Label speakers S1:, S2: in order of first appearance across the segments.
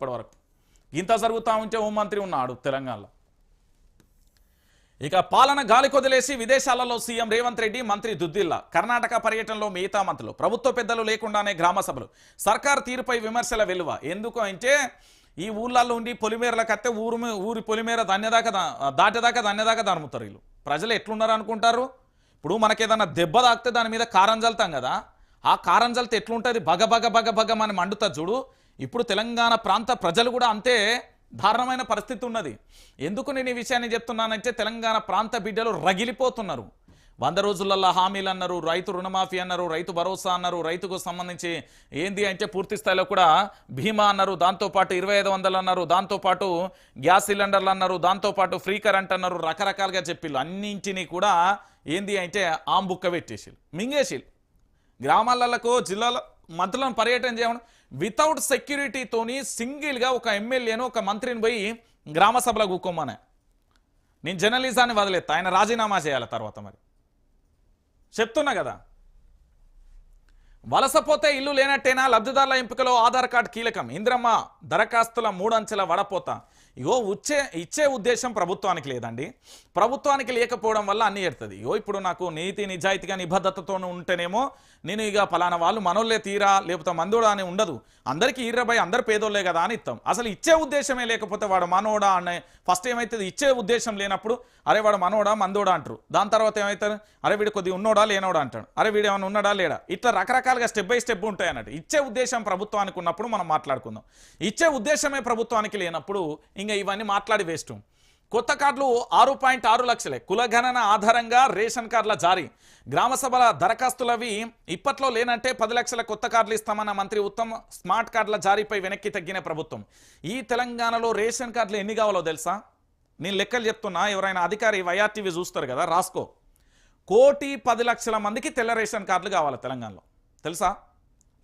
S1: ఇప్పటి వరకు. ఇంత జరుగుతూ ఉంటే హోంమంత్రి ఉన్నాడు తెలంగాణలో. ఇక పాలన గాలి కొదిలేసి విదేశాలలో సీఎం రేవంత్ రెడ్డి మంత్రి దుద్దిల్లా. కర్ణాటక పర్యటనలో మిగతా మంత్రులు ప్రభుత్వ పెద్దలు లేకుండానే గ్రామ సభలు. సర్కార్ తీరుపై విమర్శల వెలువ ఎందుకు అంటే ఈ ఊళ్ళల్లో ఉండి పొలిమేరల కత్తే ఊరు ఊరి పొలిమేర ధాన్యదాకా దా- దాటేదాకా ధాన్యదాకా దానుముతారు వీళ్ళు. ప్రజలు ఎట్లున్నారు అనుకుంటారు? ఇప్పుడు మనకేదన్నా దెబ్బ తాకితే దాని మీద కారం చల్లుతాం కదా. ఆ కారం చల్లితే ఎట్లుంటుంది? బగ బగ బగ బగ మనం చూడు. ఇప్పుడు తెలంగాణ ప్రాంత ప్రజలు కూడా అంతే దారుణమైన పరిస్థితి ఉన్నది. ఎందుకు నేను ఈ విషయాన్ని చెప్తున్నానంటే తెలంగాణ ప్రాంత బిడ్డలు రగిలిపోతున్నారు. వంద రోజులలో హామీలు అన్నారు రైతు రుణమాఫీ అన్నారు రైతు భరోసా అన్నారు రైతుకు సంబంధించి ఏంది అంటే పూర్తి స్థాయిలో కూడా భీమా అన్నారు దాంతోపాటు ఇరవై ఐదు వందలు అన్నారు దాంతోపాటు గ్యాస్ సిలిండర్లు అన్నారు దాంతోపాటు ఫ్రీ కరెంట్ అన్నారు రకరకాలుగా చెప్పిళ్ళు. అన్నింటినీ కూడా ఏంది అంటే ఆంబుక్క పెట్టేసి మింగేసి గ్రామాలకు జిల్లాల మంత్రులను పర్యటన చేయడం వితౌట్ సెక్యూరిటీతోని సింగిల్గా ఒక ఎమ్మెల్యేను ఒక మంత్రిని పోయి గ్రామ సభలో కూకోమనే. నేను జర్నలిజాన్ని వదిలేస్తా ఆయన రాజీనామా చేయాలి తర్వాత మరి. చెప్తున్నా కదా. వలసపోతే ఇల్లు లేనట్టేనా? లబ్ధిదారుల ఎంపికలో ఆధార్ కార్డు కీలకం. ఇంద్రమ్మ దరఖాస్తుల మూడంచెల వడపోత. ఇగో వచ్చే ఇచ్చే ఉద్దేశం ప్రభుత్వానికి లేదండి. ప్రభుత్వానికి లేకపోవడం వల్ల అన్ని ఎడుతుంది ఇగో ఇప్పుడు నాకు నీతి నిజాయితీగా నిబద్ధతతో ఉంటేనేమో నేను ఇక పలానా వాళ్ళు మనోళ్ళే తీరా లేకపోతే మందోడా అని ఉండదు. అందరికీ ఈర్రబై అందరు పేదోళ్ళే కదా అని ఇస్తాం అసలు ఇచ్చే ఉద్దేశమే లేకపోతే వాడు మనోడా అనే ఫస్ట్ ఏమైతుంది? ఇచ్చే ఉద్దేశం లేనప్పుడు అరే వాడు మనోడా మందోడా అంటారు. దాని తర్వాత ఏమవుతారు అరే వీడు కొద్దిగా ఉన్నోడా లేనోడా అంటాడు అరే వీడు ఏమైనా ఉన్నాడా లేడా? ఇట్లా రకరకాలుగా స్టెప్ బై స్టెప్ ఉంటాయి అన్నట్టు. ఇచ్చే ఉద్దేశం ప్రభుత్వానికి ఉన్నప్పుడు మనం మాట్లాడుకుందాం. ఇచ్చే ఉద్దేశమే ప్రభుత్వానికి లేనప్పుడు ఇంకా ఇవన్నీ మాట్లాడి వేస్ట్. కొత్త కార్డులు ఆరు పాయింట్ ఆరు లక్షలే. కులగణన ఆధారంగా రేషన్ కార్డుల జారీ. గ్రామ సభల దరఖాస్తులవి ఇప్పట్లో లేనంటే పది లక్షల కొత్త కార్డులు ఇస్తామన్న మంత్రి ఉత్తమ్ స్మార్ట్ కార్డుల జారీపై వెనక్కి తగ్గిన ప్రభుత్వం. ఈ తెలంగాణలో రేషన్ కార్డులు ఎన్ని కావాలో తెలుసా? నేను లెక్కలు చెప్తున్నా ఎవరైనా అధికారి వైఆర్టీవీ చూస్తారు కదా రాసుకో. కోటి పది లక్షల మందికి తెల్ల రేషన్ కార్డులు కావాలి తెలంగాణలో. తెలుసా?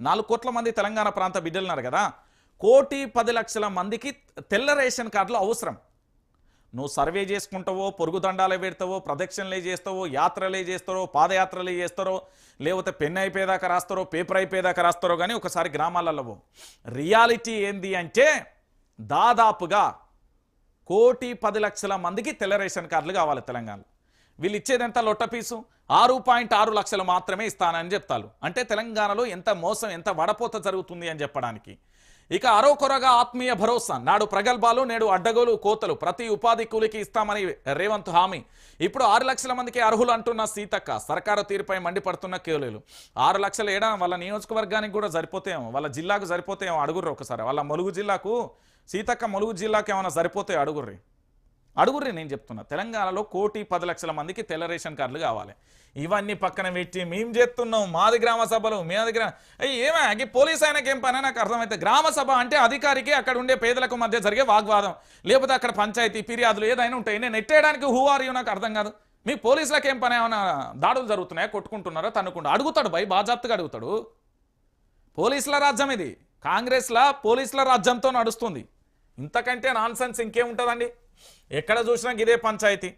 S1: నాలుగు కోట్ల మంది తెలంగాణ ప్రాంత బిడ్డలున్నారు కదా. కోటి పది లక్షల మందికి తెల్ల రేషన్ కార్డులు అవసరం. నువ్వు సర్వే చేసుకుంటావో పొరుగు దండాలే పెడతావో ప్రదక్షిణలే చేస్తావో యాత్రలే చేస్తారో పాదయాత్రలే చేస్తారో లేకపోతే పెన్ అయిపోయేదాకా రాస్తారో పేపర్ అయిపోయేదాకా రాస్తారో కానీ ఒకసారి గ్రామాలలో రియాలిటీ ఏంది అంటే దాదాపుగా కోటి పది లక్షల మందికి తెల్ల రేషన్ కార్డులు కావాలి తెలంగాణలో. వీళ్ళు ఇచ్చేదంతా లొట్ట పీసు? ఆరు పాయింట్ ఆరు లక్షలు మాత్రమే ఇస్తానని చెప్తారు. అంటే తెలంగాణలో ఎంత మోసం ఎంత వడపోత జరుగుతుంది అని చెప్పడానికి ఇక అరోకొరగా ఆత్మీయ భరోసా. నాడు ప్రగల్భాలు నేడు అడ్డగోలు కోతలు. ప్రతి ఉపాధి కూలికి ఇస్తామని రేవంత్ హామీ. ఇప్పుడు ఆరు లక్షల మందికి అర్హులు అంటున్న సీతక్క సర్కారు తీరుపై మండిపడుతున్న కేలులు ఆరు లక్షలు ఏడా? వాళ్ళ నియోజకవర్గానికి కూడా సరిపోతాయేమో. వాళ్ళ జిల్లాకు సరిపోతాయేమో అడుగుర్రు ఒకసారి. వాళ్ళ ములుగు జిల్లాకు సీతక్క ములుగు జిల్లాకు ఏమైనా సరిపోతాయి అడుగుర్రి. అడుగుర్రి నేను చెప్తున్నా. తెలంగాణలో కోటి పది లక్షల మందికి తెల్ల రేషన్ కార్డులు కావాలి. ఇవన్నీ పక్కన పెట్టి మేము చేస్తున్నాం. మాది గ్రామ సభలు మీ దగ్గర ఏమే? పోలీస్ ఆయనకి ఏం పని? నాకు అర్థమైతే గ్రామ సభ అంటే అధికారికి అక్కడ ఉండే పేదలకు మధ్య జరిగే వాగ్వాదం. లేకపోతే అక్కడ పంచాయతీ ఫిర్యాదులు ఏదైనా ఉంటాయి. నేను నెట్టేయడానికి హూ ఆర్ యూ నాకు అర్థం కాదు. మీ పోలీసులకు ఏం పని? ఏమైనా దాడులు జరుగుతున్నాయా? కొట్టుకుంటున్నారా? తన్నుకుంటా అడుగుతాడు భయ్ బాజాప్తగా అడుగుతాడు. పోలీసుల రాజ్యం ఇది. కాంగ్రెస్లా పోలీసుల రాజ్యంతో నడుస్తుంది. ఇంతకంటే నాన్సెన్స్ ఇంకేముంటుందండి? ఎక్కడ చూసినా ఇదే పంచాయతీ.